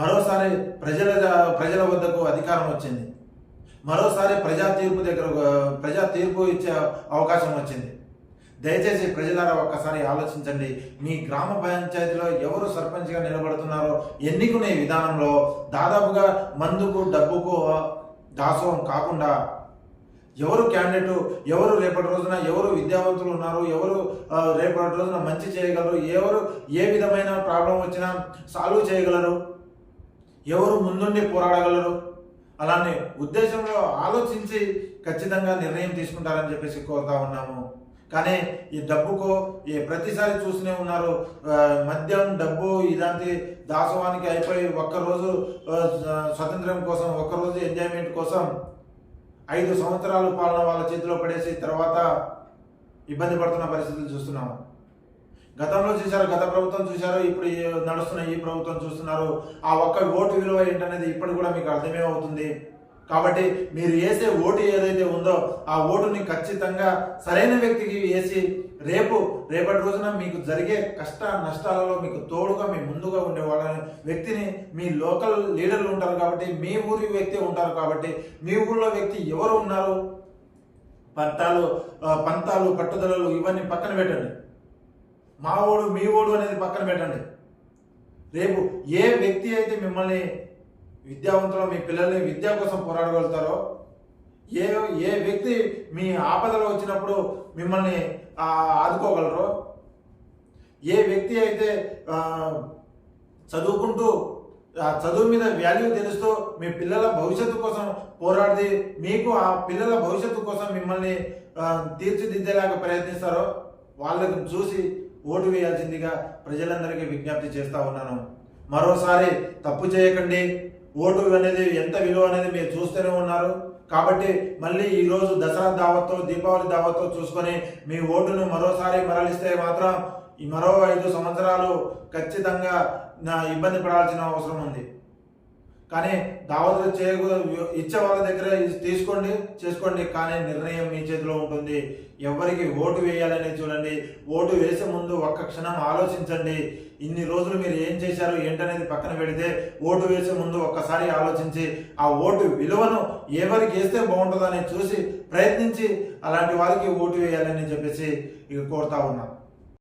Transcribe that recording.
మరోసారి ప్రజల ప్రజల వద్దకు అధికారం వచ్చింది. మరోసారి ప్రజా తీర్పు దగ్గర ప్రజా తీర్పు ఇచ్చే అవకాశం వచ్చింది. దయచేసి ప్రజలారా ఒక్కసారి ఆలోచించండి. మీ గ్రామ పంచాయతీలో ఎవరు సర్పంచ్గా నిలబడుతున్నారో ఎన్నికునే విధానంలో దాదాపుగా మందుకు డబ్బుకు దాసోహం కాకుండా ఎవరు క్యాండిడేట్ ఎవరు రేపటి రోజున ఎవరు విద్యావంతులు ఉన్నారు ఎవరు రేపటి రోజున మంచి చేయగలరు ఎవరు ఏ విధమైన ప్రాబ్లం వచ్చినా సాల్వ్ చేయగలరు? ఎవరు ముందుండి పోరాడగలరు? అలానే ఉద్దేశంలో ఆలోచించి ఖచ్చితంగా నిర్ణయం తీసుకుంటారని చెప్పేసి కోరుతా ఉన్నాము. కానీ ఈ డబ్బుకో ఈ ప్రతిసారి చూస్తూనే ఉన్నారు. మద్యం డబ్బు ఇలాంటి దాసవానికి అయిపోయి ఒక్కరోజు స్వతంత్రం కోసం ఒక్కరోజు ఎంజాయ్మెంట్ కోసం ఐదు సంవత్సరాలు పాలన వాళ్ళ చేతిలో పడేసి తర్వాత ఇబ్బంది పడుతున్న పరిస్థితులు చూస్తున్నాము. గతంలో చూశారు గత ప్రభుత్వం చూశారు ఇప్పుడు నడుస్తున్న ఈ ప్రభుత్వం చూస్తున్నారు. ఆ ఒక్క ఓటు విలువ ఏంటనేది ఇప్పుడు కూడా మీకు అర్థమే అవుతుంది. కాబట్టి మీరు వేసే ఓటు ఏదైతే ఉందో ఆ ఓటుని ఖచ్చితంగా సరైన వ్యక్తికి వేసి రేపు రేపటి రోజున మీకు జరిగే కష్ట నష్టాలలో మీకు తోడుగా మీ ముందుగా ఉండే వాళ్ళని వ్యక్తిని మీ లోకల్ లీడర్లు ఉంటారు కాబట్టి మీ ఊరి వ్యక్తి ఉంటారు కాబట్టి మీ ఊళ్ళో వ్యక్తి ఎవరు ఉన్నారు? పంతాలు పంతాలు పట్టుదలలు ఇవన్నీ పక్కన పెట్టండి. మా ఓడు మీ ఓడు అనేది పక్కన పెట్టండి. రేపు ఏ వ్యక్తి అయితే మిమ్మల్ని విద్యావంతులు మీ పిల్లల్ని విద్య కోసం పోరాడగలుగుతారో ఏ ఏ వ్యక్తి మీ ఆపదలో వచ్చినప్పుడు మిమ్మల్ని ఆదుకోగలరో ఏ వ్యక్తి అయితే చదువుకుంటూ ఆ చదువు మీద వాల్యూ తెలుస్తూ మీ పిల్లల భవిష్యత్తు కోసం పోరాడి మీకు ఆ పిల్లల భవిష్యత్తు కోసం మిమ్మల్ని తీర్చిదిద్దేలాగా ప్రయత్నిస్తారో వాళ్ళని చూసి ఓటు వేయాల్సిందిగా ప్రజలందరికీ విజ్ఞప్తి చేస్తా ఉన్నాను. మరోసారి తప్పు చేయకండి. ఓటు అనేది ఎంత విలువ అనేది మీరు చూస్తూనే ఉన్నారు. కాబట్టి మళ్ళీ ఈరోజు దసరా దావత్తో దీపావళి దావత్తో చూసుకొని మీ ఓటును మరోసారి మరలిస్తే మాత్రం ఈ మరో ఐదు సంవత్సరాలు ఖచ్చితంగా నా ఇబ్బంది పడాల్సిన అవసరం ఉంది. కానీ దావతులు చేయకు ఇచ్చే వాళ్ళ దగ్గర తీసుకోండి చేసుకోండి కానీ నిర్ణయం మీ చేతిలో ఉంటుంది. ఎవరికి ఓటు వేయాలని చూడండి. ఓటు వేసే ముందు ఒక్క క్షణం ఆలోచించండి. ఇన్ని రోజులు మీరు ఏం చేశారు ఏంటనేది పక్కన పెడితే ఓటు వేసే ముందు ఒక్కసారి ఆలోచించి ఆ ఓటు విలువను ఎవరికి వేస్తే బాగుంటుందని చూసి ప్రయత్నించి అలాంటి వారికి ఓటు వేయాలని చెప్పేసి ఇక కోరుతా ఉన్నాను